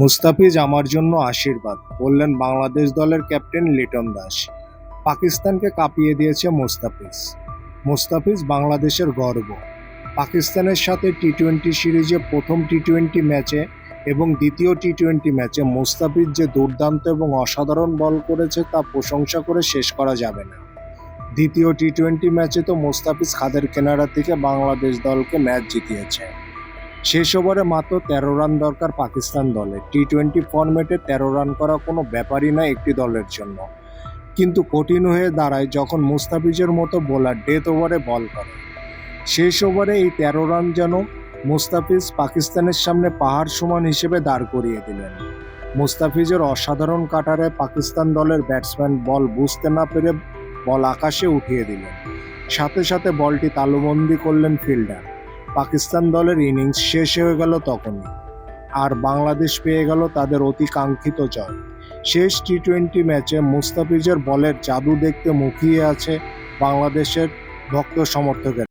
মুস্তাফিজ আমার জন্য আশীর্বাদ, বললেন বাংলাদেশ দলের ক্যাপ্টেন লিটন দাস। পাকিস্তানকে কাঁপিয়ে দিয়েছে মুস্তাফিজ। মুস্তাফিজ বাংলাদেশের গর্ব। পাকিস্তানের সাথে টি টোয়েন্টি সিরিজে প্রথম টি টোয়েন্টি ম্যাচে এবং দ্বিতীয় টি টোয়েন্টি ম্যাচে মুস্তাফিজ যে দুর্দান্ত এবং অসাধারণ বল করেছে তা প্রশংসা করে শেষ করা যাবে না। দ্বিতীয় টি টোয়েন্টি ম্যাচে তো মুস্তাফিজ খাদের কেনারা থেকে বাংলাদেশ দলকে ম্যাচ জিতিয়েছে। শেষ ওভারে মাত্র তেরো রান দরকার পাকিস্তান দলে। টি টোয়েন্টি ফরম্যাটে তেরো রান করা কোনো ব্যাপারই না একটি দলের জন্য। কিন্তু কঠিন হয়ে দাঁড়ায় যখন মুস্তাফিজের মতো বোলার ডেথ ওভারে বল করে। শেষ ওভারে এই তেরো রান যেন মুস্তাফিজ পাকিস্তানের সামনে পাহাড় সমান হিসেবে দাঁড় করিয়ে দিলেন। মুস্তাফিজের অসাধারণ কাটারে পাকিস্তান দলের ব্যাটসম্যান বল বুঝতে না পেরে বল আকাশে উঠিয়ে দিলেন। সাথে সাথে বলটি তালুবন্দি করলেন ফিল্ডার পাকিস্তান দলের ইনিংস শেষ হয়ে গেল তখনই, আর বাংলাদেশ পেয়ে গেল তাদের অতি কাঙ্ক্ষিত জয়। শেষ টি টোয়েন্টি ম্যাচে মুস্তাফিজের বলের জাদু দেখতে মুখিয়ে আছে বাংলাদেশের ভক্ত সমর্থকের।